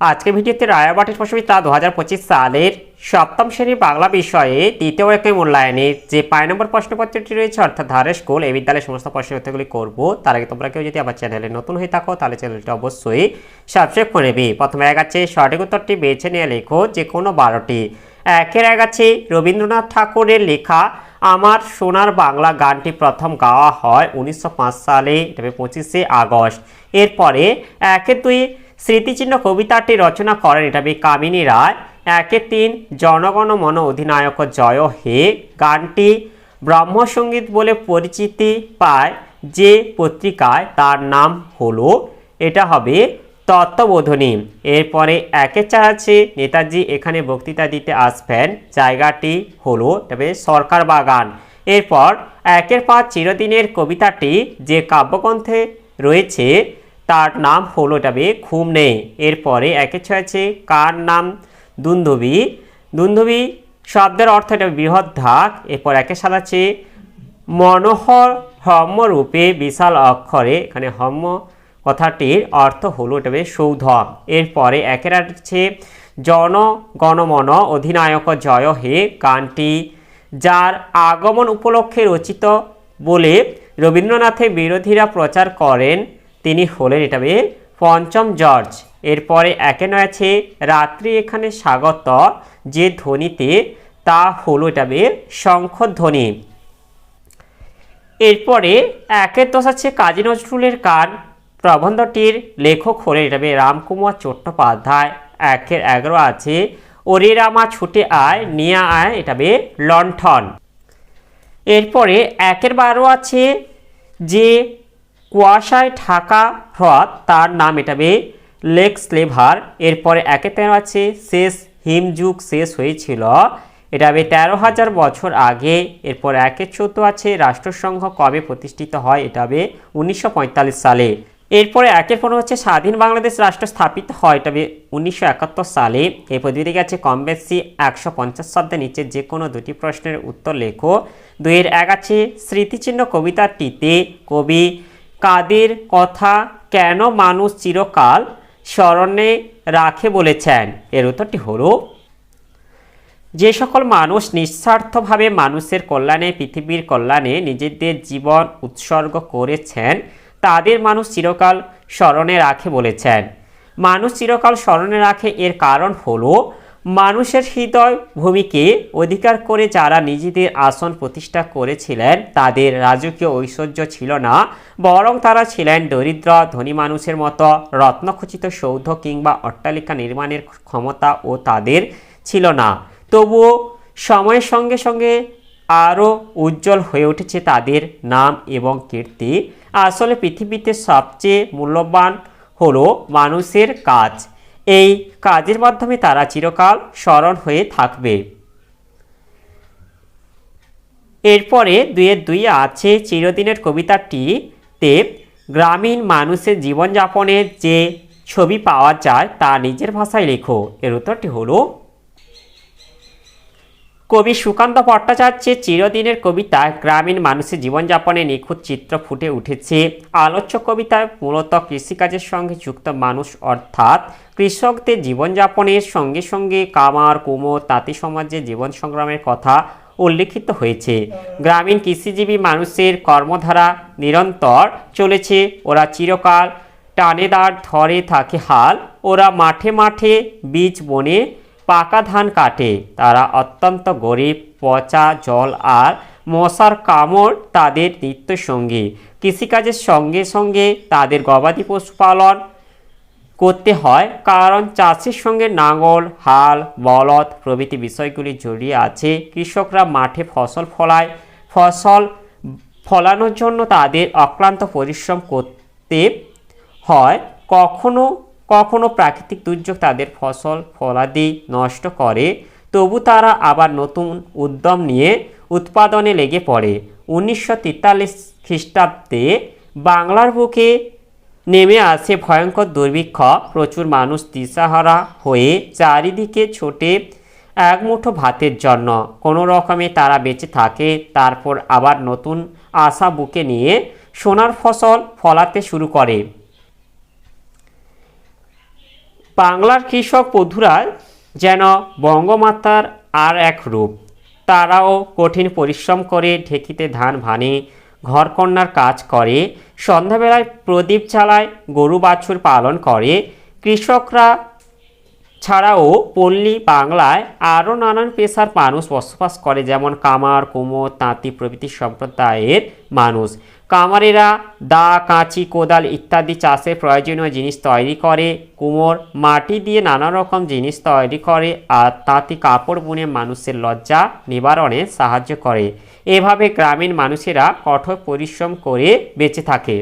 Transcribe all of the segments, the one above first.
আজকে ভিডিওতে রায়াবাটের প্রশ্নবিতা দু হাজার সালের সপ্তম শ্রেণির বাংলা বিষয়ে দ্বিতীয় একটি মূল্যায়নের যে পাঁচ নম্বর প্রশ্নপত্রটি রয়েছে, অর্থাৎ ধারে স্কুল, এই বিদ্যালয়ের সমস্ত প্রশ্নপত্রগুলি করব। তার আগে তোমরা কেউ যদি আমার চ্যানেলে নতুন হয়ে থাকো, তাহলে চ্যানেলটি অবশ্যই সাবস্ক্রাইব করে নেবে। প্রথমে এক আছে, সঠিক উত্তরটি বেছে নিয়ে লেখো যে কোনো বারোটি। একের এক আছে, রবীন্দ্রনাথ ঠাকুরের লেখা, আমার সোনার বাংলা গানটি প্রথম গাওয়া হয় উনিশশো পাঁচ সালে পঁচিশে আগস্ট। এরপরে একের দুই স্মৃতিচিহ্ন কবিতাটি রচনা করেন এটা কামিনী রায়। একে তিন, জনগণ মন অধিনায়ক জয় হে। গানটি ব্রহ্মসঙ্গীত বলে পরিচিতি পায় যে পত্রিকায় তার নাম হলো, এটা হবে তত্ত্ববোধনী। এরপরে একে চার আছে নেতাজি, এখানে বক্তৃতা দিতে আসবেন। জায়গাটি হলো তবে সরকার বাগান। এরপর একের পাঁচ, চিরদিনের কবিতাটি যে কাব্যগ্রন্থে রয়েছে তার নাম হলো তবে ঘুম নেই এরপরে একে আছে কার নাম? দুন্দুবি। দুন্ধবি শব্দের অর্থ এটা বৃহৎ ধাক এরপর একে সাত আছে মনোহর হম্যরূপে বিশাল অক্ষরে। এখানে হম্য কথাটির অর্থ হলো এটা বেশ সৌধ এরপরে একের আছে জনগণমন অধিনায়ক জয় হে গানটি যার আগমন উপলক্ষে রচিত বলে রবীন্দ্রনাথের বিরোধীরা প্রচার করেন। তিনি হলেন এটা পঞ্চম জর্জ। এরপরে একে নয় আছে, রাত্রি এখানে স্বাগত। যে ধ্বনিতে তা হলো এটা শঙ্খধ্বনি এরপরে একের দশ আছে, কাজী নজরুলের গান প্রবন্ধটির লেখক হলেন এটা রামকুমার চট্টোপাধ্যায়। একের এগারো আছে, ওরে রামা ছুটে আয়, নিয়ে আয় এটা লণ্ঠন। এরপরে একের বারো আছে, যে কুয়াশায় ঢাকা হ্রদ, তার নাম এটা বে লেক স্লেভার। এরপরে একে তেরো আছে, শেষ হিমযুগ শেষ হয়েছিল। এটা হবে তেরো হাজার বছর আগে। এরপর একের চোদ্দ আছে, রাষ্ট্রসংঘ কবে প্রতিষ্ঠিত হয়, এটা হবে উনিশশো পঁয়তাল্লিশ সালে। এরপরে একের পনেরো হচ্ছে, স্বাধীন বাংলাদেশ রাষ্ট্র স্থাপিত হয় তবে উনিশশো সালে। দুই দিকে আছে কম বেশি একশো পঞ্চাশ শব্দের নিচে যে কোনো দুটি প্রশ্নের উত্তর লেখো। দুইয়ের এক আছে, স্মৃতিচিহ্ন কবিতাটিতে কবি কাদের কথা কেন মানুষ চিরকাল স্মরণে রাখে বলেছেন? এর উত্তরটি হলো, যে সকল মানুষ নিঃস্বার্থভাবে মানুষের কল্যাণে, পৃথিবীর কল্যাণে নিজেদের জীবন উৎসর্গ করেছেন, তাদের মানুষ চিরকাল স্মরণে রাখে বলেছেন। মানুষ চিরকাল স্মরণে রাখে এর কারণ হলো মানুষের হৃদয় ভূমিকে অধিকার করে যারা নিজেদের আসন প্রতিষ্ঠা করেছিলেন, তাদের রাজকীয় ঐশ্বর্য ছিল না। বরং তারা ছিলেন দরিদ্র, ধনী মানুষের মতো, রত্নখচিত সৌধ কিংবা অট্টালিকা নির্মাণের ক্ষমতা ও তাদের ছিল না। তবুও সময়ের সঙ্গে সঙ্গে আরও উজ্জ্বল হয়ে উঠেছে তাদের নাম এবং কীর্তি। আসলে পৃথিবীতে সবচেয়ে মূল্যবান হলো মানুষের কাজ। এই কাজের মাধ্যমে তারা চিরকাল স্মরণ হয়ে থাকবে। এরপরে দুয়ের দুই আছে চিরদিনের কবিতাটিতে গ্রামীণ মানুষের জীবনযাপনের যে ছবি পাওয়া যায় তা নিজের ভাষায় লেখো। এর উত্তরটি হলো কবি সুকান্ত ভট্টাচার্যের চিরদিনের কবিতা গ্রামীণ মানুষের জীবনযাপনে নিখুঁত চিত্র ফুটে উঠেছে। আলোচ্য কবিতায় মূলত কৃষিকাজের সঙ্গে যুক্ত মানুষ অর্থাৎ কৃষকদের জীবনযাপনের সঙ্গে সঙ্গে কামার, কুমোর, তাঁতি সমাজের জীবন সংগ্রামের কথা উল্লেখিত হয়েছে। গ্রামীণ কৃষিজীবী মানুষের কর্মধারা নিরন্তর চলেছে। ওরা চিরকাল টানেদার ধরে থাকে হাল। ওরা মাঠে মাঠে বীজ বনে পাকা ধান কাটে। তারা অত্যন্ত গরিব, পচা জল আর মশার কামড় তাদের নিত্যসঙ্গী। কৃষিকাজের সঙ্গে সঙ্গে তাদের গবাদি পশুপালন করতে হয়, কারণ চাষের সঙ্গে নাঙল, হাল, বলদ প্রভৃতি বিষয়গুলি জড়িয়ে আছে। কৃষকরা মাঠে ফসল ফলায়, ফসল ফলানোর জন্য তাদের অক্লান্ত পরিশ্রম করতে হয়। কখনো কখনো প্রাকৃতিক দুর্যোগ তাদের ফসল, ফলাদি নষ্ট করে, তবু তারা আবার নতুন উদ্যম নিয়ে উৎপাদনে লেগে পড়ে। উনিশশো তেতাল্লিশ খ্রিস্টাব্দে বাংলার বুকে নেমে আসে ভয়ঙ্কর দুর্ভিক্ষ। প্রচুর মানুষ দিশাহারা হয়ে চারিদিকে ছোটে এক মুঠো ভাতের জন্য। কোনো রকমে তারা বেঁচে থাকে, তারপর আবার নতুন আশা বুকে নিয়ে সোনার ফসল ফলাতে শুরু করে। বাংলার কৃষক বধুরা যেন বঙ্গমাতার আর এক রূপ। তারাও কঠিন পরিশ্রম করে ঢেকিতে ধান ভানে, ঘরকন্যার কাজ করে, সন্ধ্যাবেলায় প্রদীপ চালায় গরু বাছুর পালন করে। কৃষকরা ছাড়াও পল্লী বাংলায় আরও নানান পেশার মানুষ বসবাস করে, যেমন কামার, কুমোর, তাঁতি প্রভৃতি সম্প্রদায়ের মানুষ। কামারেরা দা, কাঁচি, কোদাল ইত্যাদি চাষের প্রয়োজনীয় জিনিস তৈরি করে, কুমোর, মাটি দিয়ে নানা রকম জিনিস তৈরি করে আর তাঁতি কাপড় বুনে মানুষের লজ্জা নিবারণে সাহায্য করে। এভাবে গ্রামীণ মানুষেরা কঠোর পরিশ্রম করে বেঁচে থাকে।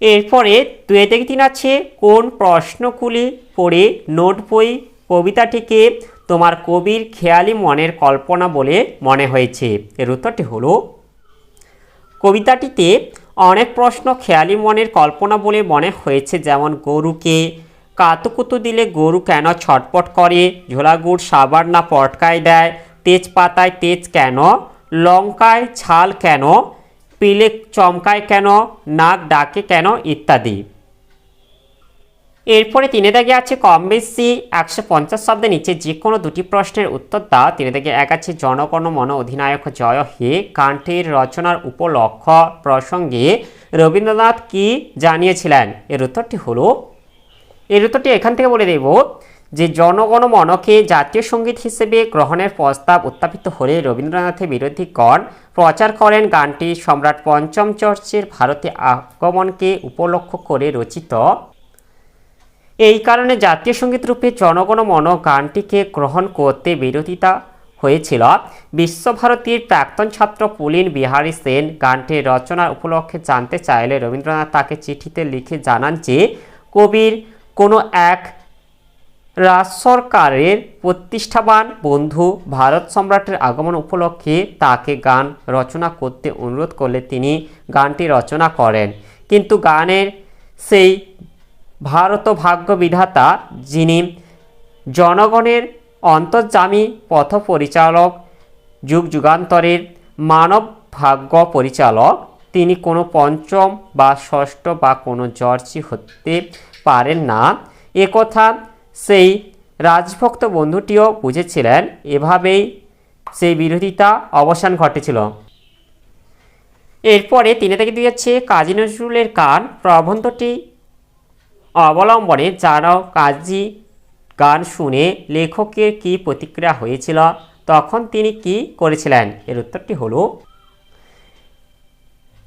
এরপরে থেকে তিন আছে, কোন প্রশ্নগুলি পড়ে নোট বই কবিতাটিকে তোমার কবির খেয়ালি মনের কল্পনা বলে মনে হয়েছে। এর উত্তরটি হলো, কবিতাটিতে অনেক প্রশ্ন খেয়ালি মনের কল্পনা বলে মনে হয়েছে, যেমন গরুকে কাতুকুতু দিলে গরু কেন ছটপট করে, ঝোলাগুড় সাবার না পটকায় দেয়, তেজপাতায় তেজ কেন, লঙ্কায় ছাল কেন, পিলে চমকায় কেন, নাক ডাকে কেন ইত্যাদি। এরপরে তিনে দাগে আছে কম বেশি একশো পঞ্চাশ শব্দের নিচে যে কোনো দুটি প্রশ্নের উত্তর দাও। তিনে দাগে এক আছে জনগণ মন অধিনায়ক জয় হে। কান্ঠের রচনার উপলক্ষ প্রসঙ্গে রবীন্দ্রনাথ কি জানিয়েছিলেন? এর উত্তরটি হলো, এর উত্তরটি এখান থেকে বলে দেব যে জনগণ মনকে জাতীয় সংগীত হিসেবে গ্রহণের প্রস্তাব উত্থাপিত হলে রবীন্দ্রনাথের বিরোধী বিরোধীগণ প্রচার করেন গানটি। সম্রাট পঞ্চম চর্চের ভারতে আগমনকে উপলক্ষ করে রচিত এই কারণে জাতীয় সংগীত রূপে জনগণ মন গানটিকে গ্রহণ করতে বিরোধিতা হয়েছিল। বিশ্বভারতীর প্রাক্তন ছাত্র পুলিন বিহারী সেন গানটির রচনার উপলক্ষে জানতে চাইলে রবীন্দ্রনাথ তাকে চিঠিতে লিখে জানান যে, কবির কোনো এক রাজ সরকারের প্রতিষ্ঠাবান বন্ধু ভারত সম্রাটের আগমন উপলক্ষে তাকে গান রচনা করতে অনুরোধ করলে তিনি গানটি রচনা করেন। কিন্তু গানের সেই ভারত ভাগ্য বিধাতা যিনি জনগণের অন্তর্জামী পথ পরিচালক, যুগ যুগান্তরের মানব ভাগ্য পরিচালক, তিনি কোনো পঞ্চম বা ষষ্ঠ বা কোনো জর্জি হতে পারেন না। একথা সেই রাজভক্ত বন্ধুটিও বুঝেছিলেন। এভাবেই সেই বিরোধিতা অবসান ঘটেছিল। এরপরে তিনি থেকে দিয়েছে কাজী নজরুলের কান প্রবন্ধটি অবলম্বনে যারাও কাজী গান শুনে লেখকের কি প্রতিক্রিয়া হয়েছিল, তখন তিনি কি করেছিলেন? এর উত্তরটি হলো,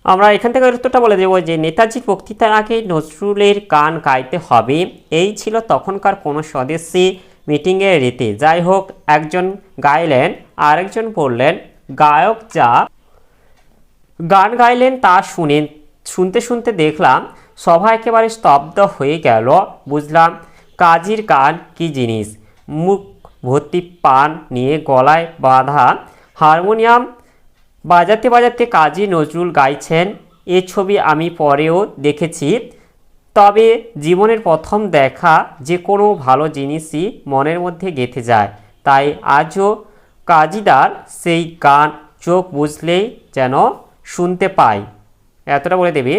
আমরা এখান থেকে উত্তরটা বলে দেবো যে, নেতাজির বক্তৃতার আগে নজরুলের গান গাইতে হবে। এই ছিল তখনকার কোনো সদস্যে মিটিংয়ের রীতি। যাই হোক, একজন গাইলেন, আরেকজন বললেন, গায়ক যা গান গাইলেন তা শুনে শুনতে শুনতে দেখলাম সভা একেবারে স্তব্ধ হয়ে গেল। বুঝলাম কাজীর গান কি জিনিস? মুখ ভর্তি পান নিয়ে গলায় বাঁধা হারমোনিয়াম বাজাতে বাজাতে কাজী নজরুল গাইছেন, এ ছবি আমি পরেও দেখেছি, তবে জীবনের প্রথম দেখা যে কোনো ভালো জিনিসই মনের মধ্যে গেঁথে যায়। তাই আজও কাজীদার সেই গান চোখ বুঝলেই যেন শুনতে পাই। এতটা বলে দেবে।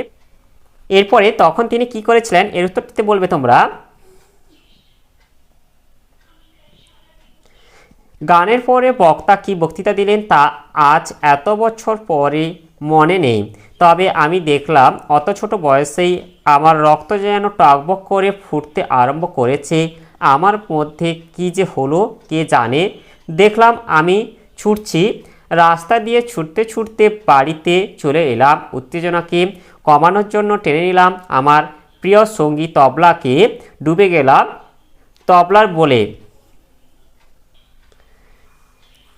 এরপরে তখন তিনি কি করেছিলেন? এর উত্তরটিতে বলবে তোমরা। গানের পরে বক্তা কি বক্তৃতা দিলেন তা আজ এত বছর পরে মনে নেই। তবে আমি দেখলাম, অত ছোট বয়সেই আমার রক্ত যেন টকবক করে ফুটতে আরম্ভ করেছে। আমার মধ্যে কি যে হলো কে জানে? দেখলাম আমি ছুটছি রাস্তা দিয়ে ছুটতে ছুটতে বাড়িতে চলে এলাম। উত্তেজনাকে কমানোর জন্য টেনে নিলাম। আমার প্রিয় সঙ্গী তবলাকে ডুবে গেলাম। তবলার বলে,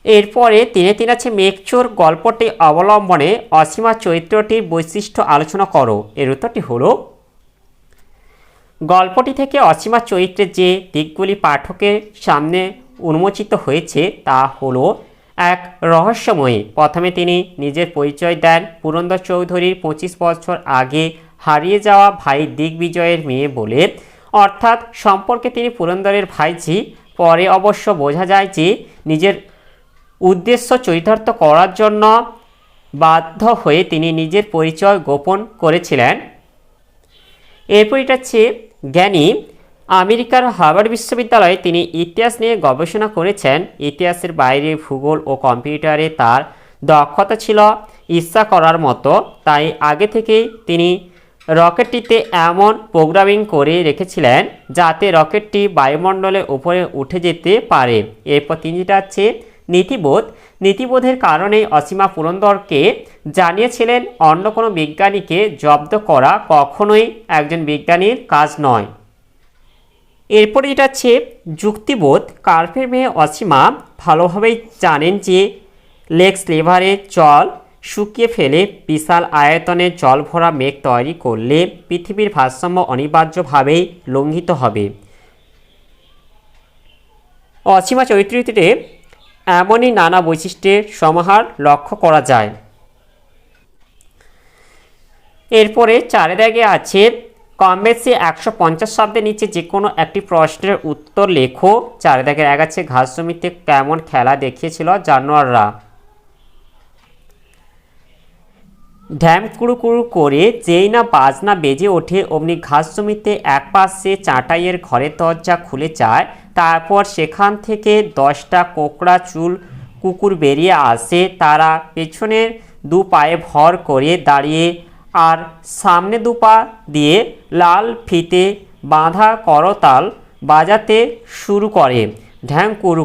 এরপরে তিনে তিন আছে মেঘচোর গল্পটি অবলম্বনে অসীমা চরিত্রটির বৈশিষ্ট্য আলোচনা করো। এর উত্তরটি হলো, গল্পটি থেকে অসীমা চরিত্রের যে দিকগুলি পাঠকের সামনে উন্মোচিত হয়েছে তা হলো এক রহস্যময়ী। প্রথমে তিনি নিজের পরিচয় দেন। পুরন্দর চৌধুরীর পঁচিশ বছর আগে হারিয়ে যাওয়া ভাই দিগ্বিজয়ের মেয়ে বলে। অর্থাৎ সম্পর্কে তিনি পুরন্দরের ভাইঝি। পরে অবশ্য বোঝা যায় যে নিজের উদ্দেশ্য চরিতার্থ করার জন্য বাধ্য হয়ে তিনি নিজের পরিচয় গোপন করেছিলেন। এরপর এটা হচ্ছে জ্ঞানী আমেরিকার হার্ভার্ড বিশ্ববিদ্যালয়ে তিনি ইতিহাস নিয়ে গবেষণা করেছেন। ইতিহাসের বাইরে ভূগোল ও কম্পিউটারে তার দক্ষতা ছিল ইচ্ছা করার মতো। তাই আগে থেকেই তিনি রকেটটিতে এমন প্রোগ্রামিং করে রেখেছিলেন যাতে রকেটটি বায়ুমণ্ডলের উপরে উঠে যেতে পারে। এরপর তিনি যেটা হচ্ছে নীতিবোধ। নীতিবোধের কারণে অসীমা পুরন্দরকে জানিয়েছিলেন, অন্য কোনো বিজ্ঞানীকে জব্দ করা কখনোই একজন বিজ্ঞানীর কাজ নয়। এরপরে যেটা হচ্ছে যুক্তিবোধ। কার্পের মেয়ে অসীমা ভালোভাবেই জানেন যে লেক্স লেভারে জল শুকিয়ে ফেলে বিশাল আয়তনে জল ভরা মেঘ তৈরি করলে পৃথিবীর ভারসাম্য অনিবার্যভাবেই লঙ্ঘিত হবে। অসীমা চরিত্রটিতে এমনই নানা বৈশিষ্ট্যের সমাহার লক্ষ্য করা যায়। এরপরে চারে দাগে আছে কম বেশি একশো পঞ্চাশ শব্দের নিচে যে কোনো একটি প্রশ্নের উত্তর লেখো। চারে দাগে এক আছে ঘাস জমিতে কেমন খেলা দেখিয়েছিল জানোয়াররা। ঢ্যাম কুড়ু কুড়ু করে যেই না বাজনা বেজে ওঠে, অমনি ঘাস জমিতে এক পাশে চাটাইয়ের ঘরের দরজা খুলে যায়। তারপর সেখান থেকে দশটা কোকড়া চুল কুকুর বেরিয়ে আসে। তারা পেছনের দু পায়ে ভর করে দাঁড়িয়ে আর সামনে দুপা দিয়ে লাল ফিতে বাঁধা করতাল বাজাতে শুরু করে। ঢ্যাং কুড়ু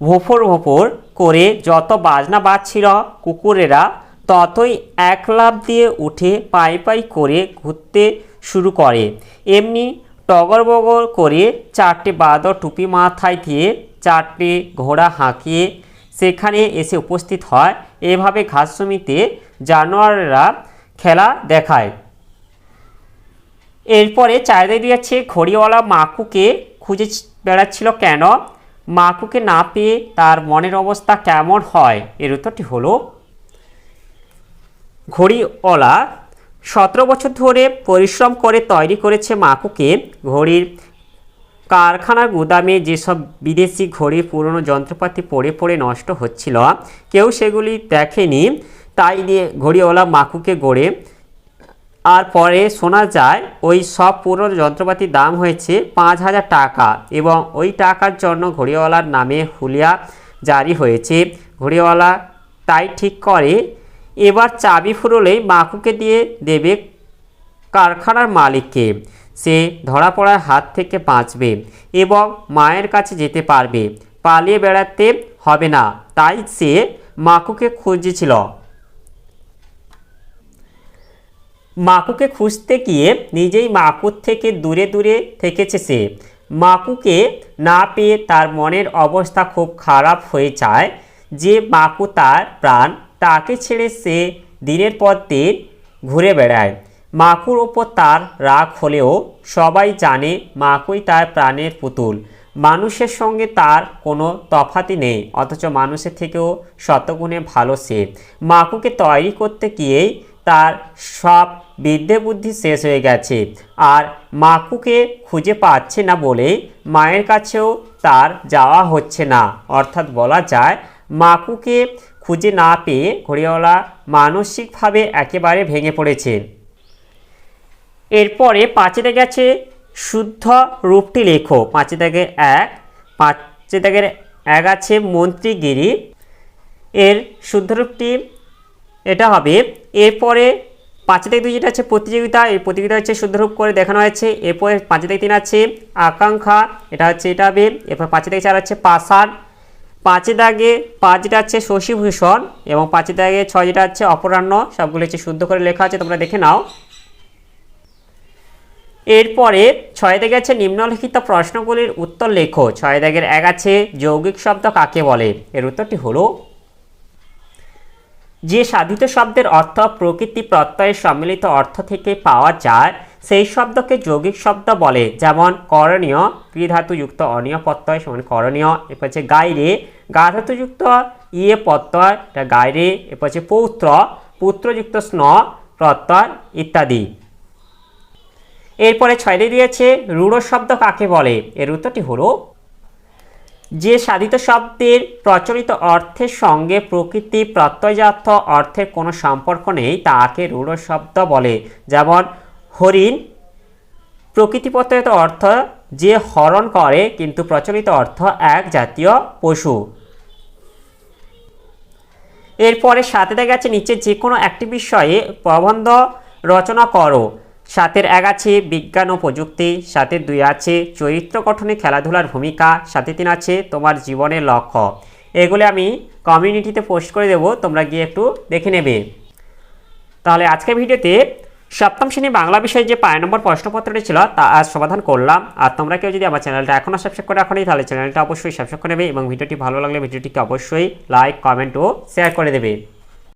ভোফর ভোফর করে যত বাজনা বাজছিল কুকুরেরা, ততই এক লাফ দিয়ে উঠে পাই পাই করে ঘুরতে শুরু করে। এমনি টগর বগর করে চারটে বাদর টুপি মাথায় দিয়ে চারটে ঘোড়া হাঁকিয়ে সেখানে এসে উপস্থিত হয় এভাবে ঘাস জমিতে জানোয়াররা খেলা দেখায়। এরপরে চারিদিকে যাচ্ছে ঘড়িওয়ালা মাকুকে খুঁজে বেড়াচ্ছিল কেন? মাকুকে না পেয়ে তার মনের অবস্থা কেমন হয়? এর উত্তরটি হলো, ঘড়িওয়ালা সতেরো বছর ধরে পরিশ্রম করে তৈরি করেছে মাকুকে ঘড়ির কারখানার গুদামে যেসব বিদেশি ঘড়ি, পুরনো যন্ত্রপাতি পড়ে পড়ে নষ্ট হচ্ছিল, কেউ সেগুলি দেখেনি। তাই দিয়ে ঘড়িওয়ালা মাকুকে গড়ে, আর পরে শোনা যায়, ওই সব পুরনো যন্ত্রপাতির দাম হয়েছে পাঁচ হাজার টাকা এবং ওই টাকার জন্য ঘড়িওয়ালার নামে হুলিয়া জারি হয়েছে। ঘড়িওয়ালা তাই ঠিক করে, এবার চাবি ফুরলেই মাকুকে দিয়ে দেবে কারখানার মালিককে। সে ধরা পড়ার হাত থেকে বাঁচবে এবং মায়ের কাছে যেতে পারবে। পালিয়ে বেড়াতে হবে না, তাই সে মাকুকে খুঁজেছিল। মাকুকে খুঁজতে গিয়ে নিজেই মাকুর থেকে দূরে দূরে থেকেছে সে। মাকুকে না পেয়ে তার মনের অবস্থা খুব খারাপ হয়ে যায়। যে মাকু তার প্রাণ, তাকে ছেড়ে সে দিনের পর দিন ঘুরে বেড়ায়। মাকুর ওপর তার রাগ হলেও সবাই জানে মাকুই তার প্রাণের পুতুল। মানুষের সঙ্গে তার কোনো তফাতি নেই, অথচ মানুষের থেকেও শতগুণে ভালো সে। মাকুকে তৈরি করতে গিয়েই তার সব বিদ্যে বুদ্ধি শেষ হয়ে গেছে। আর মাকুকে খুঁজে পাচ্ছে না বলে মায়ের কাছেও তার যাওয়া হচ্ছে না। অর্থাৎ বলা যায়, মাকুকে খুঁজে না পেয়ে ঘড়িওয়ালা মানসিকভাবে একেবারে ভেঙে পড়েছে। এরপরে পাঁচে গেছে শুদ্ধ রূপটি লেখো। পাঁচে দাগের এক, পাঁচে দাগের এক আছে মন্ত্রীগিরি। এর শুদ্ধ রূপটি এটা হবে। এরপরে পাঁচে থেকে দুই যেটা আছে প্রতিযোগিতা, এই প্রতিযোগিতা হচ্ছে শুদ্ধরূপ করে দেখানো হয়েছে। এরপরে পাঁচে থেকে তিন আছে আকাঙ্ক্ষা, এটা হচ্ছে এটা হবে। এরপর পাঁচে থেকে চার হচ্ছে পাষাণ। পাঁচে দাগে পাঁচ যেটা আছে শশীভূষণ এবং পাঁচে দাগে ছয় যেটা হচ্ছে অপরাহ্ন, সবগুলো হচ্ছে শুদ্ধ করে লেখা আছে, তোমরা দেখে নাও। এরপরে ছয় দাগে আছে নিম্নলিখিত প্রশ্নগুলির উত্তর লেখো। ছয় দাগের এক আছে, যৌগিক শব্দ কাকে বলে? এর উত্তরটি হলো, যে সাধিত শব্দের অর্থ প্রকৃতি প্রত্যয়ের সম্মিলিত অর্থ থেকে পাওয়া যায়, সেই শব্দকে যৌগিক শব্দ বলে। যেমন, করণীয় ক্রিধাতুযুক্ত অনীয় প্রত্যয়, সমান করণীয়। এরপর হচ্ছে গাইরে, গাধাতুযুক্ত ইয়ে প্রত্যয় গাইরে। এরপর হচ্ছে পৌত্র, পুত্রযুক্ত স্ন, প্রত্যয়, ইত্যাদি। এরপরে ছয়টি দিয়েছে, রূঢ় শব্দ কাকে বলে? এর উত্তরটি হলো, যে সাধিত শব্দের প্রচলিত অর্থের সঙ্গে প্রকৃতি প্রত্যয়জাত অর্থের কোনো সম্পর্ক নেই, তাকে রূঢ় শব্দ বলে। যেমন, হরিণ প্রকৃতি প্রত্যয়িত অর্থ যে হরণ করে, কিন্তু প্রচলিত অর্থ এক জাতীয় পশু। এরপরে সাথে দেখা যাচ্ছে নিচে যে কোনো একটি বিষয়ে প্রবন্ধ রচনা করো। সাতের এক আছে বিজ্ঞান ও প্রযুক্তি সাথের দুই আছে চরিত্র গঠনে খেলাধুলার ভূমিকা সাথে তিন আছে তোমার জীবনের লক্ষ্য। এগুলো আমি কমিউনিটিতে পোস্ট করে দেবো, তোমরা গিয়ে একটু দেখে নেবে। তাহলে আজকের ভিডিওতে সপ্তম শ্রেণি বাংলা বিষয়ে যে পায় নম্বর প্রশ্নপত্রটি ছিল, তা আজ সমাধান করলাম। আর তোমরা কেউ যদি আমার চ্যানেলটা এখনও সাবস্ক্রাইব করে রাখোনি, তাহলে চ্যানেলটা অবশ্যই সাবস্ক্রাইব করে নেবে এবং ভিডিওটি ভালো লাগলে ভিডিওটিকে অবশ্যই লাইক কমেন্ট ও শেয়ার করে দেবে।